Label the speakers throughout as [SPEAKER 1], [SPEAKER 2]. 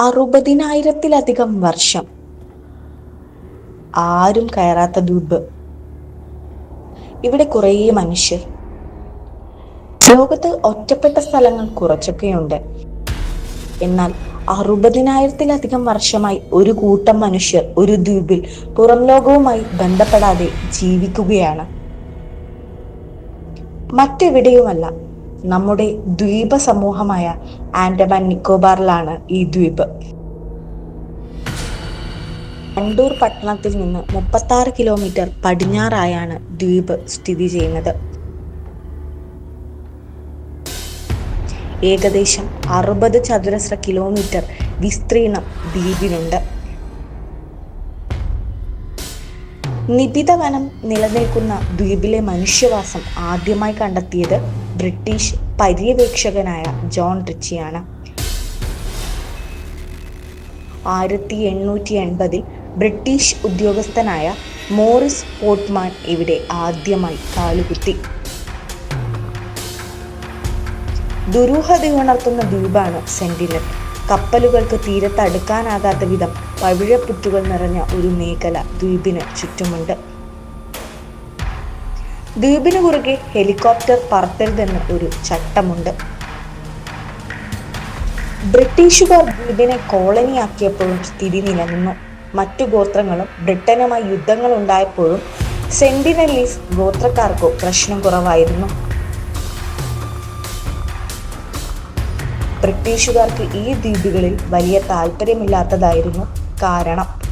[SPEAKER 1] അറുപതിനായിരത്തിലധികം വർഷം. ആരും കയറാത്ത ദ്വീപ്. ഇവിടെ കുറേ മനുഷ്യർ. ലോകത്ത് ഒറ്റപ്പെട്ട സ്ഥലങ്ങൾ കുറച്ചൊക്കെയുണ്ട്. എന്നാൽ അറുപതിനായിരത്തിലധികം വർഷമായി ഒരു കൂട്ടം മനുഷ്യർ ഒരു ദ്വീപിൽ പുറം ലോകവുമായി ബന്ധപ്പെടാതെ ജീവിക്കുകയാണ്. മറ്റെവിടെയുമല്ല. നമ്മുടെ ദ്വീപ സമൂഹമായ ആൻഡമാൻ നിക്കോബാറിലാണ് ഈ ദ്വീപ്. കണ്ടൂർ പട്ടണത്തിൽ നിന്ന് മുപ്പത്തി കിലോമീറ്റർ പടിഞ്ഞാറായാണ് ദ്വീപ് സ്ഥിതി ചെയ്യുന്നത്. ഏകദേശം അറുപത് ചതുരശ്ര കിലോമീറ്റർ വിസ്തീർണം ദ്വീപിനുണ്ട് നിബിത വനം നിലനിൽക്കുന്ന ദ്വീപിലെ മനുഷ്യവാസം ആദ്യമായി കണ്ടെത്തിയത് ബ്രിട്ടീഷ് പര്യവേക്ഷകനായ ജോൺ റിച്ചിയാണ്. ആയിരത്തി എണ്ണൂറ്റി എൺപതിൽ ബ്രിട്ടീഷ് ഉദ്യോഗസ്ഥനായ മോറിസ് പോർട്ട്മാൻ ഇവിടെ ആദ്യമായി കാലുകുത്തി. ദുരൂഹതയുണർത്തുന്ന ദ്വീപാണ് സെന്റിനൽ. കപ്പലുകൾക്ക് തീരത്തടുക്കാനാകാത്ത വിധം പവിഴപ്പുറ്റുകൾ നിറഞ്ഞ ഒരു മേഖല ദ്വീപിന് ചുറ്റുമുണ്ട്. ദ്വീപിന് കുറുകെ ഹെലികോപ്റ്റർ പറത്തരുതെന്ന് ഒരു ചട്ടമുണ്ട്. ബ്രിട്ടീഷുകാർ ദ്വീപിനെ കോളനിയാക്കിയപ്പോഴും സ്ഥിതി നിലനിന്നു മറ്റു ഗോത്രങ്ങളും ബ്രിട്ടനുമായി യുദ്ധങ്ങൾ ഉണ്ടായപ്പോഴും സെന്റിനലീസ് ഗോത്രക്കാർക്കോ പ്രശ്നം കുറവായിരുന്നു. ബ്രിട്ടീഷുകാർക്ക് ഈ ദ്വീപുകളിൽ വലിയ താല്പര്യമില്ലാത്തതായിരുന്നു കാരണം.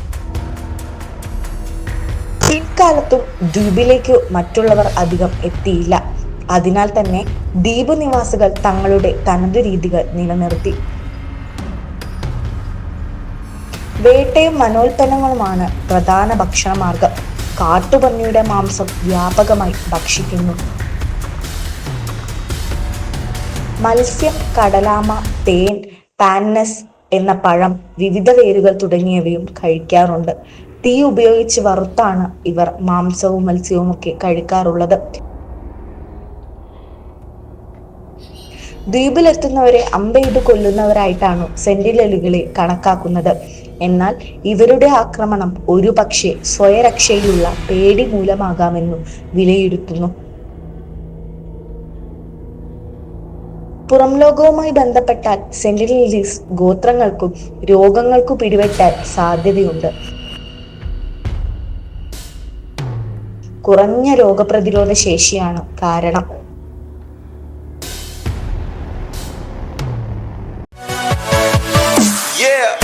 [SPEAKER 1] പിൽക്കാലത്തും ദ്വീപിലേക്ക് മറ്റുള്ളവർ അധികം എത്തിയില്ല. അതിനാൽ തന്നെ ദ്വീപ് നിവാസികൾ തങ്ങളുടെ തനത് രീതികൾ നിലനിർത്തി. വേട്ടയും മനോൽപ്പന്നങ്ങളുമാണ് പ്രധാന ഭക്ഷണമാർഗം. കാട്ടുപന്നിയുടെ മാംസം വ്യാപകമായി ഭക്ഷിക്കുന്നു. മത്സ്യം കടലാമ തേൻ പാനസ് എന്ന പഴം വിവിധ വേരുകൾ തുടങ്ങിയവയും കഴിക്കാറുണ്ട്. തീ ഉപയോഗിച്ച് വറുത്താണ് ഇവർ മാംസവും മത്സ്യവും ഒക്കെ കഴിക്കാറുള്ളത്. ദ്വീപിലെത്തുന്നവരെ അമ്പെയ്ത് കൊല്ലുന്നവരായിട്ടാണ് സെന്റിനലുകളെ കണക്കാക്കുന്നത്. എന്നാൽ ഇവരുടെ ആക്രമണം ഒരുപക്ഷെ സ്വയരക്ഷയിലുള്ള പേടി മൂലമാകാമെന്നു വിലയിരുത്തുന്നു. പുറം ലോകവുമായി ബന്ധപ്പെട്ടാൽ സെന്റിനലീസ് ഗോത്രങ്ങൾക്കും രോഗങ്ങൾക്കും പിടിപെട്ടാൻ സാധ്യതയുണ്ട്. കുറഞ്ഞ രോഗപ്രതിരോധ ശേഷിയാണ് കാരണം Yeah.